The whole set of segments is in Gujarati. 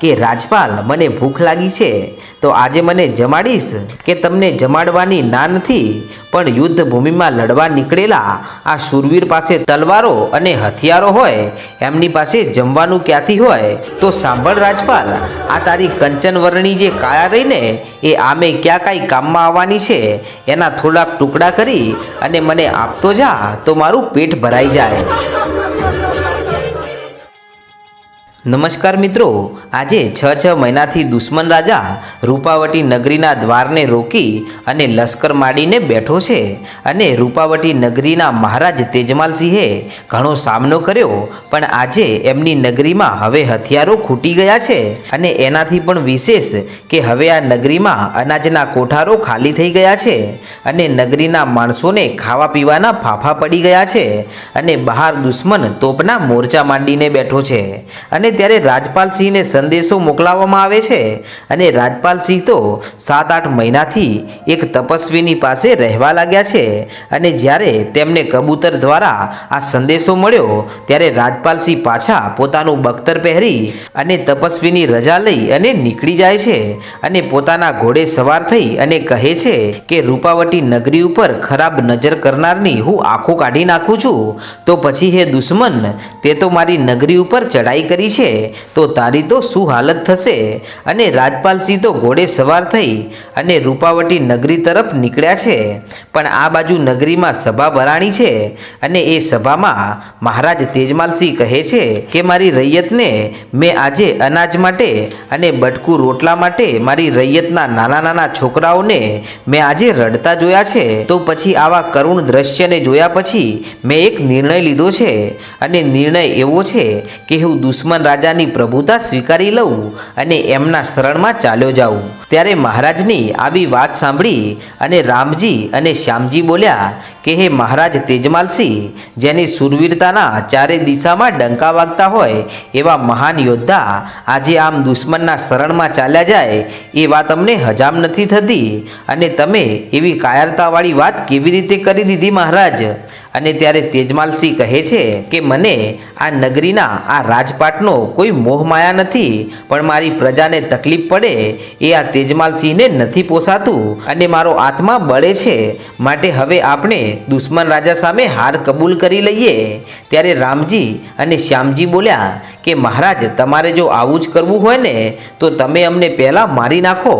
કે રાજપાલ, મને ભૂખ લાગી છે, તો આજે મને જમાડીશ કે તમને જમાડવાની ના નથી, પણ યુદ્ધ ભૂમિમાં લડવા નીકળેલા આ શૂરવીર પાસે તલવારો અને હથિયારો હોય, એમની પાસે જમવાનું ક્યાંથી હોય? તો સાંભળ રાજપાલ, આ તારી કંચનવર્ણી જે કાયા રહીને એ આમે ક્યાં કાંઈ કામમાં આવવાની છે? એના થોડાક ટુકડા કરી અને મને આપતો જા, તો મારું પેટ ભરાઈ જાય. નમસ્કાર મિત્રો, આજે છ છ મહિનાથી દુશ્મન રાજા રૂપાવટી નગરીના દ્વારને રોકી અને લશ્કર માંડીને બેઠો છે અને રૂપાવટી નગરીના મહારાજ તેજમાલસિંહે ઘણો સામનો કર્યો, પણ આજે એમની નગરીમાં હવે હથિયારો ખૂટી ગયા છે અને એનાથી પણ વિશેષ કે હવે આ નગરીમાં અનાજના કોઠારો ખાલી થઈ ગયા છે અને નગરીના માણસોને ખાવા પીવાના ફાફા પડી ગયા છે અને બહાર દુશ્મન તોપના મોરચા માંડીને બેઠો છે અને ત્યારે રાજપાલસિંહને સંદેશો મોકલાવવામાં આવે છે અને રાજપાલસિંહ તો સાત આઠ મહિનાથી એક તપસ્વીની પાસે રહેવા લાગ્યા છે અને જ્યારે તેમને કબૂતર દ્વારા આ સંદેશો મળ્યો, ત્યારે રાજપાલસિંહ પાછા પોતાનું બખ્તર પહેરી અને તપસ્વીની રજા લઈ અને નીકળી જાય છે અને પોતાના ઘોડે સવાર થઈ અને કહે છે કે રૂપાવટી નગરી ઉપર ખરાબ નજર કરનારની હું આંખો કાઢી નાખું છું. તો પછી હે દુશ્મન, તે તો મારી નગરી ઉપર ચડાઈ કરી છે. તો તારી તો શું હાલત થશે? અને રાજપાલસિંહ તો ઘોડે સવાર થઈ અને રૂપાવટી નગરી તરફ નીકળ્યા છે. પણ આ બાજુ નગરીમાં સભા ભરાણી છે અને એ સભામાં મહારાજ તેજમાલસિંહ કહે છે કે મારી રૈયતને મેં આજે અનાજ માટે અને બટકું રોટલા માટે મારી રૈયતના નાના નાના છોકરાઓને મેં આજે રડતા જોયા છે. તો પછી આવા કરુણ દ્રશ્યને જોયા પછી મેં એક નિર્ણય લીધો છે. અને નિર્ણય એવો છે કે હું દુશ્મન રાજાની પ્રભુતા સ્વીકારી લઉં અને એમના શરણમાં ચાલ્યો જાઉં. ત્યારે મહારાજની આવી વાત સાંભળી અને રામજી અને શ્યામજી બોલ્યા કે, હે મહારાજ તેજમાલસિંહ જેની સુરવીરતાના ચારે દિશામાં ડંકા વાગતા હોય એવા મહાન યોદ્ધા આજે આમ દુશ્મનના શરણમાં ચાલ્યા જાય એ વાત અમને હજામ નથી થતી. અને તમે એવી કાયરતાવાળી વાત કેવી રીતે કરી દીધી મહારાજ? અને ત્યારે તેજમાલસિંહ કહે છે કે, મને આ નગરીના આ રાજપાટનો કોઈ મોહમાયા નથી, પણ મારી પ્રજાને તકલીફ પડે એ આ તેજમાલસિંહને નથી પોસાતું અને મારો આત્મા બળે છે. માટે હવે આપણે દુશ્મન રાજા સામે હાર કબૂલ કરી લઈએ. ત્યારે રામજી અને શ્યામજી બોલ્યા કે, મહારાજ, તમારે જો આવું જ કરવું હોય ને, તો તમે અમને પહેલાં મારી નાખો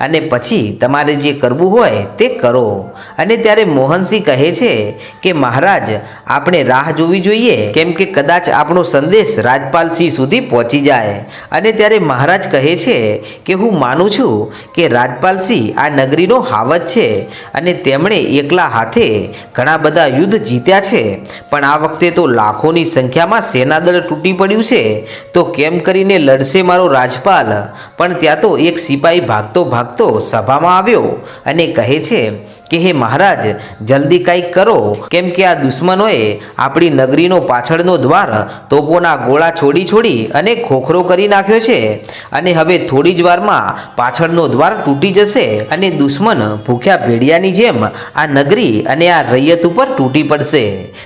અને પછી તમારે જે કરવું હોય તે કરો. અને ત્યારે મોહનસિંહ કહે છે કે, મહારાજ, આપણે રાહ જોવી જોઈએ. કેમ કે કદાચ આપણો સંદેશ રાજપાલસિંહ સુધી પહોંચી જાય. અને ત્યારે મહારાજ કહે છે કે હું માનું છું કે રાજપાલસિંહ આ નગરીનો હાવત છે અને તેમણે એકલા હાથે ઘણા બધા યુદ્ધ જીત્યા છે. પણ આ વખતે તો લાખોની સંખ્યામાં સેનાદળ તૂટી પડ્યું છે. તો કેમ કરીને લડશે મારો રાજપાલ? પણ ત્યાં તો એક સિપાહી ભાગતો ભાગતો સભામાં આવ્યો અને કહે છે કે હે મહારાજ, જલ્દી કંઈક કરો. કેમ કે આ દુશ્મનોએ આપણી નગરીનો પાછળનો દ્વાર તોપોના ગોળા છોડી છોડી અને ખોખરો કરી નાખ્યો છે. અને હવે થોડી જ વારમાં પાછળનો દ્વાર તૂટી જશે અને દુશ્મન ભૂખ્યા ભેડિયાની જેમ આ નગરી અને આ રૈયત ઉપર તૂટી પડશે.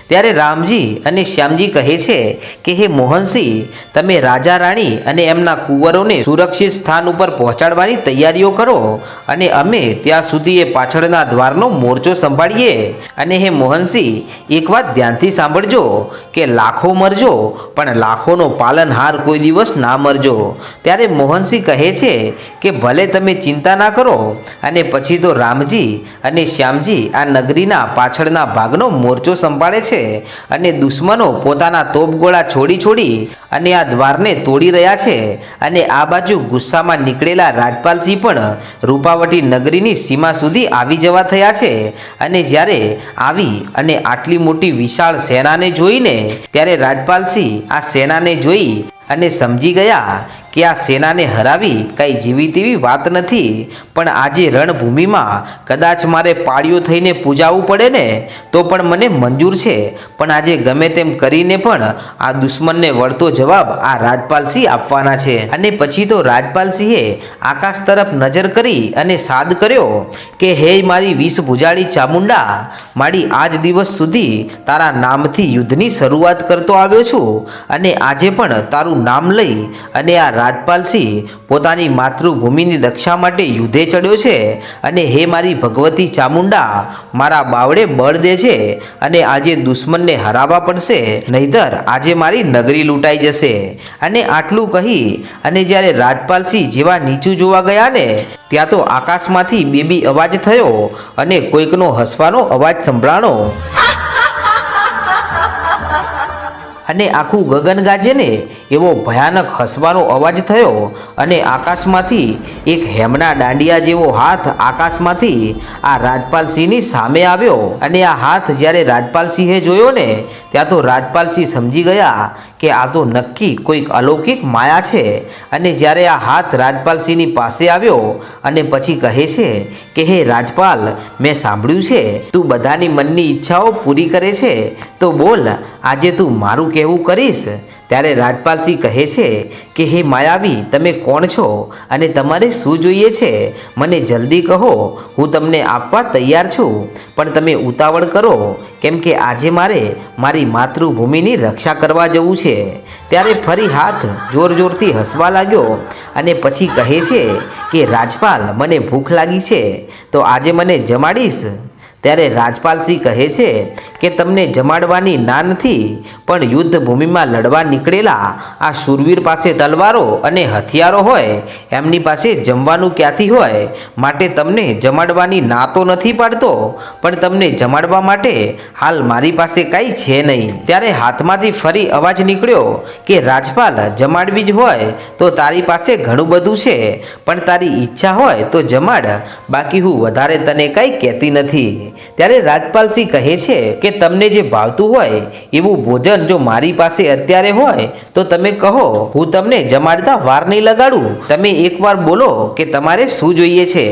ત્યારે રામજી અને શ્યામજી કહે છે કે, હે મોહનસિંહ, તમે રાજા રાણી અને એમના કુંવરોને સુરક્ષિત સ્થાન ઉપર પહોંચાડવાની તૈયારીઓ કરો અને અમે ત્યાં સુધી એ પાછળના દ્વારનો મોરચો સંભાળીએ. અને હે મોહનસિંહ, એક વાત ધ્યાનથી સાંભળજો કે લાખો મરજો, પણ લાખોનો પાલનહાર કોઈ દિવસ ના મરજો. ત્યારે મોહનસિંહ કહે છે કે ભલે તમે ચિંતા ના કરો, અને પછી તો રામજી અને શ્યામજી આ નગરીના પાછળના ભાગનો મોરચો સંભાળે છે, અને દુશ્મનો પોતાના તોપગોળા છોડી છોડી અને આ દ્વારને તોડી રહ્યા છે, અને આ બાજુ ગુસ્સામાં નીકળેલા રાજપાલસિંહ પણ રૂપાવટી નગરીની સીમા સુધી આવી જવા થયા. છે અને જ્યારે આવી અને આટલી મોટી વિશાળ સેનાને જોઈને ત્યારે રાજપાલસિંહ આ સેનાને જોઈ અને સમજી ગયા કે આ સેનાને હરાવી કંઈ જીવી તેવી વાત નથી, પણ આજે રણભૂમિમાં કદાચ મારે પાળીઓ થઈને પૂજાવું પડે ને, તો પણ મને મંજૂર છે. પણ આજે ગમે તેમ કરીને પણ આ દુશ્મનને વળતો જવાબ આ રાજપાલસિંહ આપવાના છે. અને પછી તો રાજપાલસિંહે આકાશ તરફ નજર કરી અને સાદ કર્યો કે, હે મારી વિષ ભુજાળી ચામુંડા, મારી આજ દિવસ સુધી તારા નામથી યુદ્ધની શરૂઆત કરતો આવ્યો છું અને આજે પણ તારું નામ લઈ અને આ રાજપાલસિંહ પોતાની માતૃભૂમિની રક્ષા માટે યુદ્ધે ચડ્યો છે અને હે મારી ભગવતી ચામુંડા, મારા બાવડે બળ દે છે અને આજે દુશ્મનને હરાવવા પડશે, નહીતર આજે મારી નગરી લૂંટાઈ જશે. અને આટલું કહી, અને જ્યારે રાજપાલસિંહ જેવા નીચું જોવા ગયા ને, ત્યાં તો આકાશમાંથી બેબી અવાજ થયો અને કોઈકનો હસવાનો અવાજ સંભળાણો. અને આખું ગગન ગાજે ને એવો ભયાનક હસવાનો અવાજ થયો અને આકાશમાંથી એક હેમના દાંડિયા જેવો હાથ આકાશમાંથી આ રાજપાલસિંહની સામે આવ્યો. અને આ હાથ જ્યારે રાજપાલસિંહે જોયો ને, ત્યાં તો રાજપાલસિંહ સમજી ગયા કે આ તો નક્કી કોઈક અલૌકિક માયા છે. અને જ્યારે આ હાથ રાજપાલસિંહની પાસે આવ્યો અને પછી કહે છે કે, હે રાજપાલ, મેં સાંભળ્યું છે, તું બધાની મનની ઈચ્છાઓ પૂરી કરે છે. તો બોલ, આજે તું મારું કહેવું કરીશ? ત્યારે રાજપાલસિંહ કહે છે કે, હે માયાવી, તમે કોણ છો અને તમારે શું જોઈએ છે? મને જલ્દી કહો, હું તમને આપવા તૈયાર છું. પણ તમે ઉતાવળ કરો, કેમ કે આજે મારે મારી માતૃભૂમિની રક્ષા કરવા જવું છે. ત્યારે ફરી હાથ જોર જોરથી હસવા લાગ્યો અને પછી કહે છે કે, રાજપાલ, મને ભૂખ લાગી છે, તો આજે મને જમાડીશ. ત્યારે રાજપાલસિંહ કહે છે કે તમને જમાડવાની ના નથી, પણ યુદ્ધ ભૂમિમાં લડવા નીકળેલા આ શૂરવીર પાસે તલવારો અને હથિયારો હોય, એમની પાસે જમવાનું ક્યાંથી હોય? માટે તમને જમાડવાની ના તો નથી પાડતો, પણ તમને જમાડવા માટે હાલ મારી પાસે કાંઈ છે નહીં. ત્યારે હાથમાંથી ફરી અવાજ નીકળ્યો કે, રાજપાલ, જમાડવી જ હોય તો તારી પાસે ઘણું બધું છે, પણ તારી ઈચ્છા હોય તો જમાડ, બાકી હું વધારે તને કંઈ કહેતી નથી. ત્યારે રાજપાલસિંહ કહે છે કે તમને જે ભાવતું હોય, એવું ભોજન જો મારી પાસે અત્યારે હોય, તો તમે કહો, હું તમને જમાડતા વાર નહીં લગાડું. તમે એકવાર બોલો કે તમારે શું જોઈએ છે.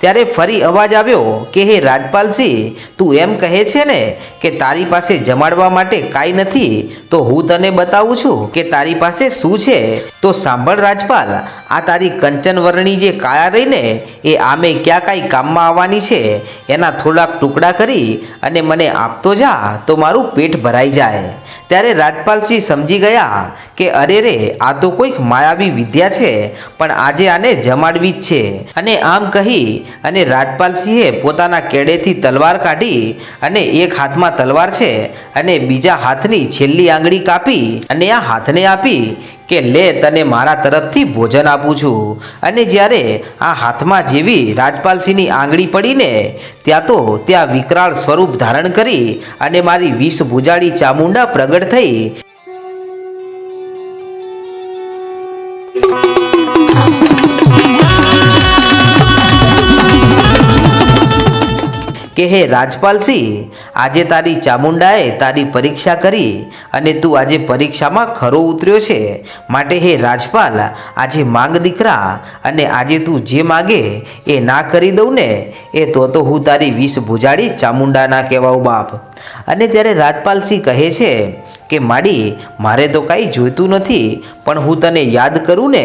ત્યારે ફરી અવાજ આવ્યો કે, હે રાજપાલસિંહ, તું એમ કહે છે ને કે તારી પાસે જમાડવા માટે કાંઈ નથી, તો હું તને બતાવું છું કે તારી પાસે શું છે. તો સાંભળ રાજપાલ, આ તારી કંચનવર્ણી જે કાયા રહીને એ આમે ક્યાં કાંઈ કામમાં આવવાની છે? એના થોડાક ટુકડા કરી અને મને આપતો જા તો મારું પેટ ભરાઈ જાય. ત્યારે રાજપાલસિંહ સમજી ગયા કે અરે રે, આ તો કોઈક માયાવી વિદ્યા છે, પણ આજે આને જમાડવી જ છે. અને આમ કહી અને રાજપાલસિંહે પોતાના કેડેથી તલવાર કાઢી અને એક હાથમાં તલવાર છે અને બીજા હાથની છેલ્લી આંગળી કાપી અને આ હાથને આપી કે લે તને મારા તરફથી ભોજન આપું છું. અને જ્યારે આ હાથમાં જેવી રાજપાલસિંહની આંગળી પડીને ત્યાં તો ત્યાં વિકરાળ સ્વરૂપ ધારણ કરી અને મારી વિષ ભુજાળી ચામુંડા પ્રગટ થઈ કે હે રાજપાલસિંહ, આજે તારી ચામુંડાએ તારી પરીક્ષા કરી અને તું આજે પરીક્ષામાં ખરો ઉતર્યો છે. માટે હે રાજપાલ, આજે માંગ દીકરા અને આજે તું જે માગે એ ના કરી દઉં ને, એ તો તો હું તારી વિષ ભુજાડી ચામુંડા ના કહેવાઉં બાપ. અને ત્યારે રાજપાલસિંહ કહે છે કે, માડી, મારે તો કાંઈ જોઈતું નથી, પણ હું તને યાદ કરું ને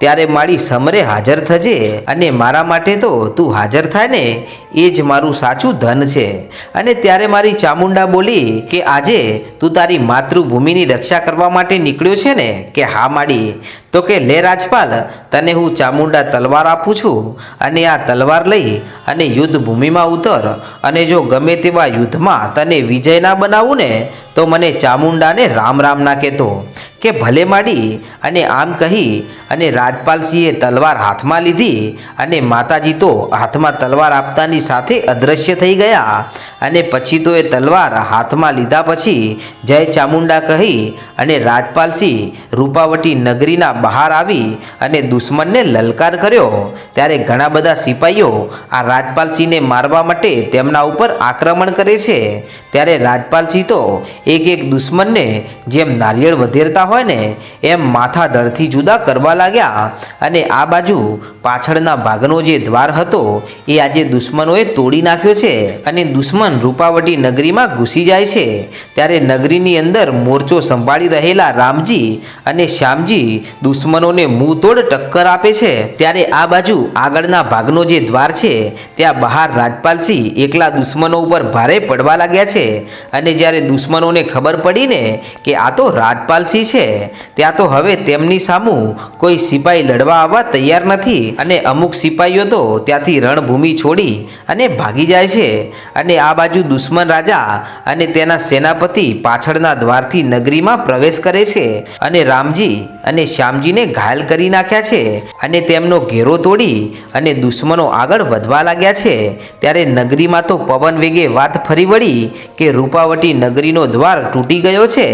ત્યારે મારી સમરે હાજર થજે અને મારા માટે તો તું હાજર થાય ને, એ જ મારું સાચું ધન છે. અને ત્યારે મારી ચામુંડા બોલી કે, આજે તું તારી માતૃભૂમિની રક્ષા કરવા માટે નીકળ્યો છે ને? કે, હા, માડી. તો કે, લે, રાજપાલ, તને હું ચામુંડા તલવાર આપું છું અને આ તલવાર લઈ અને યુદ્ધ ભૂમિમાં ઉતર અને જો ગમે તેવા યુદ્ધમાં તને વિજય ના બનાવું ને, તો મને ચામુંડાને રામ રામ ના કહેતો. કે, ભલે, માડી, અને આમ કહી અને રાજપાલસિંહે તલવાર હાથમાં લીધી અને માતાજી તો હાથમાં તલવાર આપતાની સાથે અદૃશ્ય થઈ ગયા. અને પછી તો એ તલવાર હાથમાં લીધા પછી જય ચામુંડા કહી અને રાજપાલસિંહ રૂપાવટી નગરીના બહાર આવી અને દુશ્મનને લલકાર કર્યો. ત્યારે ઘણા બધા સિપાહીઓ આ રાજપાલસિંહને મારવા માટે તેમના ઉપર આક્રમણ કરે છે. ત્યારે રાજપાલસિંહ તો એક એક દુશ્મનને જેમ નારિયેળ વધેરતા હોય ને, એમ માથા દળથી જુદા કરવા લાગ્યા અને આ બાજુ પાછળના ભાગનો જે દ્વાર હતો, એ આજે દુશ્મનોએ તોડી નાખ્યો છે અને દુશ્મન રૂપાવટી નગરીમાં ઘૂસી જાય છે. ત્યારે નગરીની અંદર મોરચો સંભાળી રહેલા રામજી અને શ્યામજી દુશ્મનોને તોડ ટક્કર આપે છે. ત્યારે આ બાજુ આગળના ભાગનો જે દ્વાર છે, ત્યાં બહાર રાજપાલસિંહ એકલા દુશ્મનો ઉપર ભારે પડવા લાગ્યા છે. અને જ્યારે દુશ્મનોને ખબર પડીને કે આ તો રાજપાલસિંહ છે, ત્યાં તો હવે તેમની સામું કોઈ સિપાઈ લડવા આવવા તૈયાર નથી. અને અમુક સિપાઈઓ તો ત્યાંથી રણભૂમિ છોડી અને ભાગી જાય છે. અને આ બાજુ દુશ્મન રાજા અને તેના સેનાપતિ પાછળના દ્વારથી નગરીમાં પ્રવેશ કરે છે અને રામજી અને શ્યામજીને ઘાયલ કરી નાખ્યા છે અને તેમનો ઘેરો તોડી અને દુશ્મનો આગળ વધવા લાગ્યા છે. ત્યારે નગરીમાં તો પવન વેગે વાત ફરી વળી કે રૂપાવટી નગરીનો દ્વાર તૂટી ગયો છે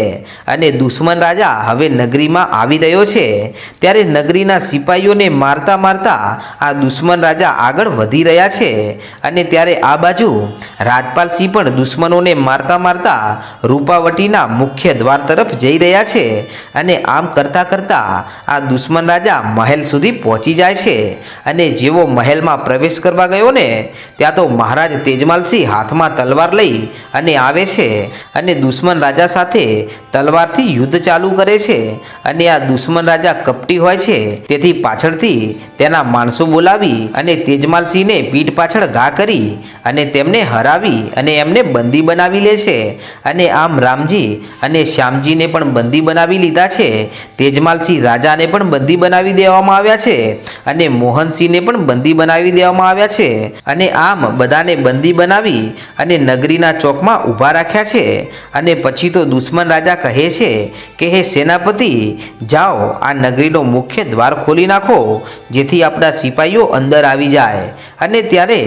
અને દુશ્મન રાજા હવે નગરીમાં આવી રહ્યો છે. ત્યારે નગરીના સિપાહીઓને મારતા મારતા આ દુશ્મન રાજા આગળ વધી રહ્યા છે અને ત્યારે આ બાજુ રાજપાલસિંહ પણ દુશ્મનોને મારતા મારતા રૂપાવટીના મુખ્ય દ્વાર તરફ જઈ રહ્યા છે અને આમ કરતાં કરતાં આ દુશ્મન રાજા મહેલ સુધી પહોંચી જાય છે અને જેવો મહેલમાં પ્રવેશ કરવા ગયો ને, ત્યાં તો મહારાજ તેજમાલસિંહ હાથમાં તલવાર લઈ અને આવે છે અને દુશ્મન રાજા સાથે તલવારથી યુદ્ધ ચાલુ કરે છે અને આ દુશ્મન રાજા કપટી હોય છે તેથી પાછળથી તેના માણસો બોલાવી અને તેજમાલસિંહને પીઠ પાછળ ઘા કરી અને તેમને હરાવી અને એમને બંદી બનાવી લે છે. અને આમ રામજી અને શ્યામજીને પણ બંદી બનાવી લીધા છે. તેજમાલસિંહ રાજાને પણ બંદી બનાવી દેવામાં આવ્યા છે અને મોહનસિંહને પણ બંદી બનાવી દેવામાં આવ્યા છે. અને આમ બધાને બંદી બનાવી અને નગરીના ચોકમાં ઊભા રાખ્યા છે. અને પછી તો દુશ્મન રાજા કહે છે કે, હે સેનાપતિ, જાઓ આ નગરીનો મુખ્ય દ્વાર ખોલી નાખો, જેથી આપણા સિપાહીઓ અંદર આવી જાય. અને ત્યારે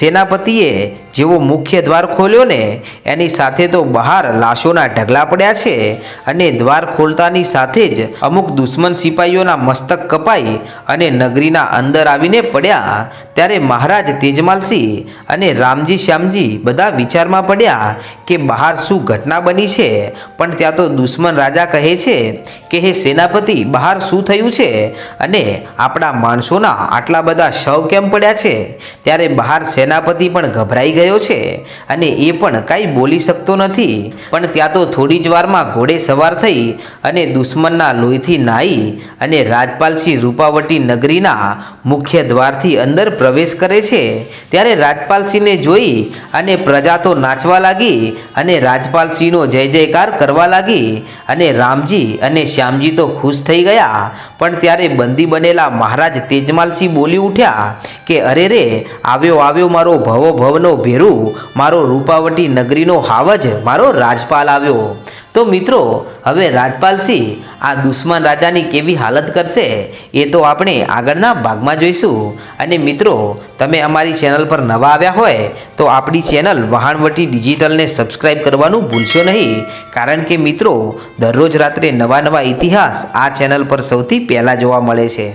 સેનાપતિએ જેવો મુખ્ય દ્વાર ખોલ્યો ને, એની સાથે તો બહાર લાશોના ઢગલા પડ્યા છે અને દ્વાર ખોલતાની સાથે જ અમુક દુશ્મન સિપાહીઓના મસ્તક કપાઈ અને નગરીના અંદર આવીને પડ્યા. ત્યારે મહારાજ તેજમાલસિંહ અને રામજી, શ્યામજી બધા વિચારમાં પડ્યા કે બહાર શું ઘટના બની છે. પણ ત્યાં તો દુશ્મન રાજા કહે છે કે, હે સેનાપતિ, બહાર શું થયું છે? અને આપણા માણસોના આટલા બધા શવ કેમ પડ્યા છે? ત્યારે બહાર સેનાપતિ પણ ગભરાઈ ગયો છે અને એ પણ કાંઈ બોલી શકતો નથી. પણ ત્યાં તો થોડી જ વારમાં ઘોડે સવાર થઈ અને દુશ્મનના લોહીથી નાહી અને રાજપાલસિંહ રૂપાવટી નગરીના મુખ્ય દ્વારથી અંદર પ્રવેશ કરે છે. ત્યારે રાજપાલસિંહને જોઈ અને પ્રજા તો નાચવા લાગી અને રાજપાલસિંહનો જય જયકાર કરવા લાગી અને રામજી અને શ્યામજી તો ખુશ થઈ ગયા. પણ ત્યારે બંદી બનેલા મહારાજ તેજમાલસિંહ બોલી ઉઠ્યા કે, અરે રે, આવ્યો આવ્યો મારો ભવો ભવનો ભેરુ, મારો રૂપાવટી નગરીનો હાવજ, મારો રાજપાલ આવ્યો. તો મિત્રો, હવે રાજપાલસિંહ, આ દુશ્મન રાજાની કેવી હાલત કરશે, એ તો આપણે આગળના ભાગમાં જોઈશું. અને મિત્રો, તમે અમારી ચેનલ પર નવા આવ્યા હોય, તો આપણી ચેનલ વહાણવટી ડિજિટલને સબસ્ક્રાઈબ કરવાનું ભૂલશો નહીં. કારણ કે મિત્રો, દરરોજ રાત્રે નવા નવા ઇતિહાસ આ ચેનલ પર સૌથી પહેલાં જોવા મળે છે.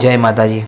જય માતાજી.